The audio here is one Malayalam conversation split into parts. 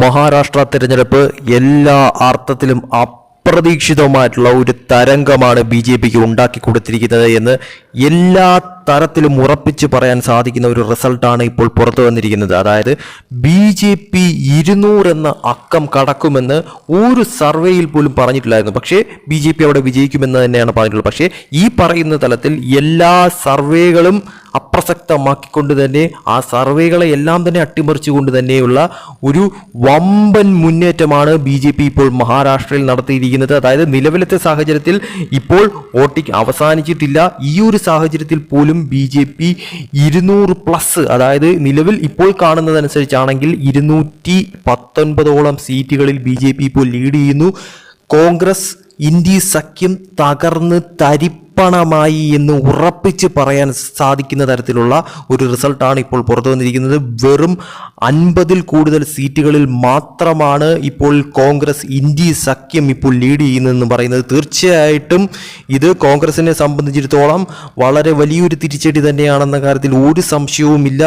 മഹാരാഷ്ട്ര തിരഞ്ഞെടുപ്പ് എല്ലാ അർത്ഥത്തിലും അപ്രതീക്ഷിതവുമായിട്ടുള്ള ഒരു തരംഗമാണ് ബി ജെ പിക്ക് ഉണ്ടാക്കി കൊടുത്തിരിക്കുന്നത് എന്ന് എല്ലാ തരത്തിലും ഉറപ്പിച്ച് പറയാൻ സാധിക്കുന്ന ഒരു റിസൾട്ടാണ് ഇപ്പോൾ പുറത്തു വന്നിരിക്കുന്നത്. അതായത് ബി ജെ പി ഇരുന്നൂറ് എന്ന അക്കം കടക്കുമെന്ന് ഒരു സർവേയിൽ പോലും പറഞ്ഞിട്ടില്ലായിരുന്നു. പക്ഷേ ബി ജെ പി അവിടെ വിജയിക്കുമെന്ന് തന്നെയാണ് പറഞ്ഞിട്ടുള്ളത്. പക്ഷേ ഈ പറയുന്ന തലത്തിൽ എല്ലാ സർവേകളും അപ്രസക്തമാക്കിക്കൊണ്ട് തന്നെ ആ സർവേകളെ എല്ലാം തന്നെ അട്ടിമറിച്ചുകൊണ്ട് തന്നെയുള്ള ഒരു വമ്പൻ മുന്നേറ്റമാണ് ബി ജെ പി ഇപ്പോൾ മഹാരാഷ്ട്രയിൽ നടത്തിയിരിക്കുന്നത്. അതായത് നിലവിലത്തെ സാഹചര്യത്തിൽ ഇപ്പോൾ വോട്ടിംഗ് അവസാനിച്ചിട്ടില്ല. ഈ ഒരു സാഹചര്യത്തിൽ പോലും ബി ജെ പി ഇരുന്നൂറ് പ്ലസ് അതായത് നിലവിൽ ഇപ്പോൾ കാണുന്നതനുസരിച്ചാണെങ്കിൽ ഇരുന്നൂറ്റി പത്തൊൻപതോളം സീറ്റുകളിൽ ബി ജെ പി ഇപ്പോൾ ലീഡ് ചെയ്യുന്നു. കോൺഗ്രസ് ഇന്ത്യ സഖ്യം തകർന്ന് തരിപ്പണമായി എന്ന് ഉറപ്പിച്ച് പറയാൻ സാധിക്കുന്ന തരത്തിലുള്ള ഒരു റിസൾട്ടാണ് ഇപ്പോൾ പുറത്തു വന്നിരിക്കുന്നത്. വെറും അൻപതിൽ കൂടുതൽ സീറ്റുകളിൽ മാത്രമാണ് ഇപ്പോൾ കോൺഗ്രസ് ഇന്ത്യ സഖ്യം ഇപ്പോൾ ലീഡ് ചെയ്യുന്നതെന്ന് പറയുന്നത്. തീർച്ചയായിട്ടും ഇത് കോൺഗ്രസിനെ സംബന്ധിച്ചിടത്തോളം വളരെ വലിയൊരു തിരിച്ചടി തന്നെയാണെന്ന കാര്യത്തിൽ ഒരു സംശയവുമില്ല.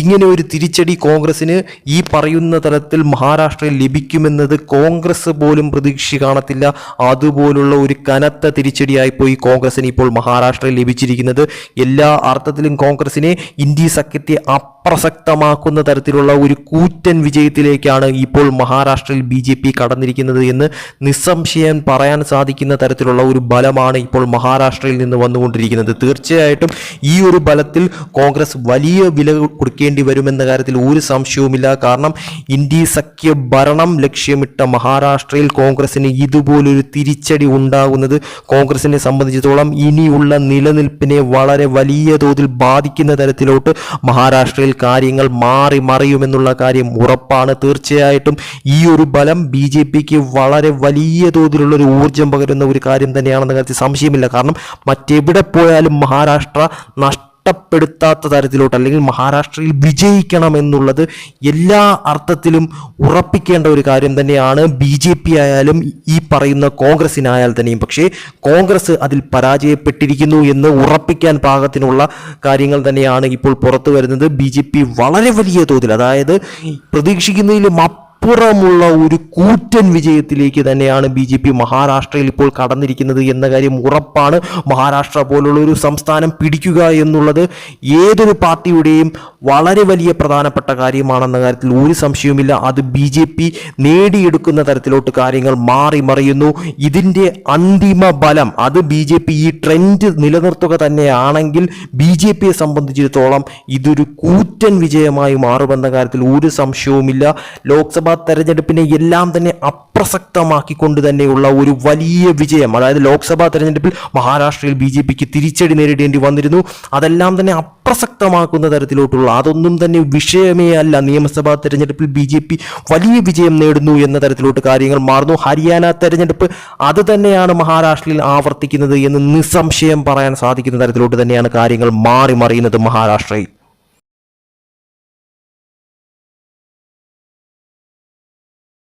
ഇങ്ങനെ ഒരു തിരിച്ചടി കോൺഗ്രസിന് ഈ പറയുന്ന തരത്തിൽ മഹാരാഷ്ട്രയിൽ ലഭിക്കുമെന്നത് കോൺഗ്രസ് പോലും പ്രതീക്ഷ കാണത്തില്ല. അതുപോലുള്ള ഒരു കനത്ത തിരിച്ചടിയായി പോയി കോൺഗ്രസിന് ഇപ്പോൾ മഹാരാഷ്ട്രയിൽ ലഭിച്ചിരിക്കുന്നത്. എല്ലാ അർത്ഥത്തിലും കോൺഗ്രസിനെ ഇന്ത്യ സഖ്യത്തെ അപ്രസക്തമാക്കുന്ന തരത്തിലുള്ള ഒരു കൂറ്റൻ വിജയത്തിലേക്കാണ് ഇപ്പോൾ മഹാരാഷ്ട്രയിൽ ബി ജെ പി കടന്നിരിക്കുന്നത് എന്ന് നിസ്സംശയം പറയാൻ സാധിക്കുന്ന തരത്തിലുള്ള ഒരു ബലമാണ് ഇപ്പോൾ മഹാരാഷ്ട്രയിൽ നിന്ന് വന്നുകൊണ്ടിരിക്കുന്നത്. തീർച്ചയായിട്ടും ഈ ഒരു ബലത്തിൽ കോൺഗ്രസ് വലിയ വില കൊടുക്കേണ്ടി വരുമെന്ന കാര്യത്തിൽ ഒരു സംശയവുമില്ല. കാരണം ഇന്ത്യ സഖ്യ ഭരണം ലക്ഷ്യമിട്ട മഹാരാഷ്ട്രയിൽ കോൺഗ്രസിന് ഇതുപോലൊരു തിരിച്ചടി ഉണ്ടാകുന്നത് കോൺഗ്രസിനെ സംബന്ധിച്ചിടത്തോളം ഇനിയുള്ള നിലനിൽപ്പിനെ വളരെ വലിയ തോതിൽ ബാധിക്കുന്ന തരത്തിലോട്ട് മഹാരാഷ്ട്രയിൽ കാര്യങ്ങൾ മാറി മറിയുമെന്നുള്ള കാര്യം ഉറപ്പാണ്. തീർച്ചയായിട്ടും ഈ ഒരു ബലം ബി ജെ പിക്ക് വളരെ വലിയ തോതിലുള്ള ഒരു ഊർജം പകരുന്ന ഒരു കാര്യം തന്നെയാണെന്ന കാര്യത്തിൽ സംശയമില്ല. കാരണം മറ്റെവിടെ പോയാലും മഹാരാഷ്ട്ര നഷ്ട നഷ്ടപ്പെടുത്താത്ത തരത്തിലോട്ട് അല്ലെങ്കിൽ മഹാരാഷ്ട്രയിൽ വിജയിക്കണം എന്നുള്ളത് എല്ലാ അർത്ഥത്തിലും ഉറപ്പിക്കേണ്ട ഒരു കാര്യം തന്നെയാണ് ബി ജെ പി ആയാലും ഈ പറയുന്ന കോൺഗ്രസിനായാൽ തന്നെയും. പക്ഷേ കോൺഗ്രസ് അതിൽ പരാജയപ്പെട്ടിരിക്കുന്നു എന്ന് ഉറപ്പിക്കാൻ പാകത്തിനുള്ള കാര്യങ്ങൾ തന്നെയാണ് ഇപ്പോൾ പുറത്തു വരുന്നത്. ബി വളരെ വലിയ തോതിൽ അതായത് പ്രതീക്ഷിക്കുന്നതിലും അപ്പുറമുള്ള ഒരു കൂറ്റൻ വിജയത്തിലേക്ക് തന്നെയാണ് ബി ജെ പി മഹാരാഷ്ട്രയിൽ ഇപ്പോൾ കടന്നിരിക്കുന്നത് എന്ന കാര്യം ഉറപ്പാണ്. മഹാരാഷ്ട്ര പോലുള്ള ഒരു സംസ്ഥാനം പിടിക്കുക എന്നുള്ളത് ഏതൊരു പാർട്ടിയുടെയും വളരെ വലിയ പ്രധാനപ്പെട്ട കാര്യമാണെന്ന കാര്യത്തിൽ ഒരു സംശയവുമില്ല. അത് ബി ജെ പി നേടിയെടുക്കുന്ന തരത്തിലോട്ട് കാര്യങ്ങൾ മാറി മറിയുന്നു. ഇതിന്റെ അന്തിമ ബലം അത് ബി ജെ പി ഈ ട്രെൻഡ് നിലനിർത്തുക തന്നെയാണെങ്കിൽ ബി ജെ പിയെ സംബന്ധിച്ചിടത്തോളം ഇതൊരു കൂറ്റൻ വിജയമായി മാറുമെന്ന കാര്യത്തിൽ ഒരു സംശയവുമില്ല. ലോക്സഭാ തെരഞ്ഞെടുപ്പിനെ എല്ലാം തന്നെ അപ്രസക്തമാക്കിക്കൊണ്ട് തന്നെയുള്ള ഒരു വലിയ വിജയം അതായത് ലോക്സഭാ തെരഞ്ഞെടുപ്പിൽ മഹാരാഷ്ട്രയിൽ ബി ജെ പിക്ക് തിരിച്ചടി നേരിടേണ്ടി വന്നിരുന്നു. അതെല്ലാം തന്നെ അപ്രസക്തമാക്കുന്ന തരത്തിലോട്ടുള്ള അതൊന്നും തന്നെ വിഷയമേ അല്ല. നിയമസഭാ തെരഞ്ഞെടുപ്പിൽ ബി ജെ പി വലിയ വിജയം നേടുന്നു എന്ന തരത്തിലോട്ട് കാര്യങ്ങൾ മാറുന്നു. ഹരിയാന തെരഞ്ഞെടുപ്പ് അത് തന്നെയാണ് മഹാരാഷ്ട്രയിൽ ആവർത്തിക്കുന്നത് എന്ന് നിസ്സംശയം പറയാൻ സാധിക്കുന്ന തരത്തിലോട്ട് തന്നെയാണ് കാര്യങ്ങൾ മാറി മറിയുന്നത് മഹാരാഷ്ട്രയിൽ.